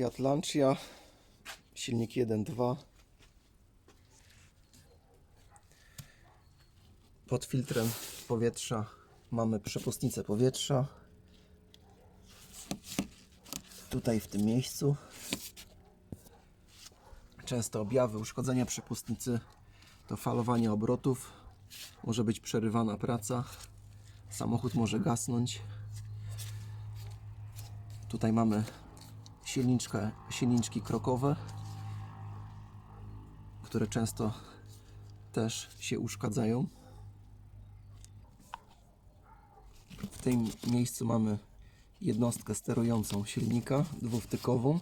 Fiat Lancia, silnik 1.2. Pod filtrem powietrza mamy przepustnicę powietrza. Tutaj w tym miejscu. Często objawy uszkodzenia przepustnicy to falowanie obrotów. Może być przerywana praca. Samochód może gasnąć. Tutaj mamy silniczkę, silniczki krokowe, które często też się uszkadzają. W tym miejscu mamy jednostkę sterującą silnika dwuwtykową.